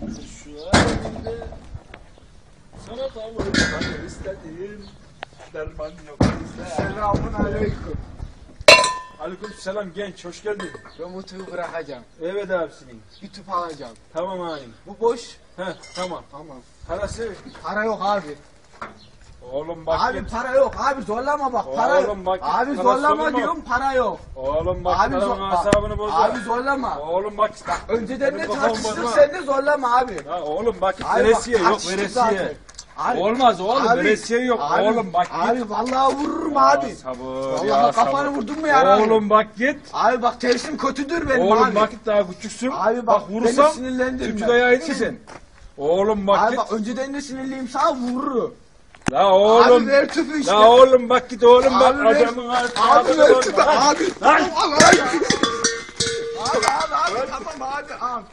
Şu halde sana tavır tanır istedim. Derman yok. Selamun aleyküm. Aleyküm selam genç hoş geldin. Ben Utku'yu bırakacağım. Evet abisinin. Bir tüp alacağım. Tamam abim. Bu boş. Heh tamam. Tamam. Parası. Para yok abi. Oğlum bak Abi git. para yok. Abi zorlama bak. Para Oğlum yok. bak, Abi para zorlama sorma. diyorum para yok. Oğlum bak Abi, adamın asabını bozma. abi zorlama. Oğlum bak. Önceden de Benim kafamı tartıştık bozma. sen de zorlama abi. Ha, oğlum bak Abi veresiye yok tartıştık zaten. veresiye. Abi, Olmaz oğlum abi, veresiye yok. abi, oğlum bak git. Abi vallahi vururum abi. Sabır Vallahi ya kafanı sabır. vurdun mu yarar? Oğlum bak git. Abi bak tersim kötüdür benim Oğlum abi. bak daha küçüksün. Abi bak, bak vurursam beni sinirlendirme. Türkçe dayağı yedin. Oğlum bak Abi git. bak önceden de sinirliyim sana vururum. La oğlum. Abi ver tüpü işte. La oğlum bak git oğlum bak Abi ver- adamın Abi ver tüpü abi. Lan. Abi abi abi. Abi abi abi tamam abi abi.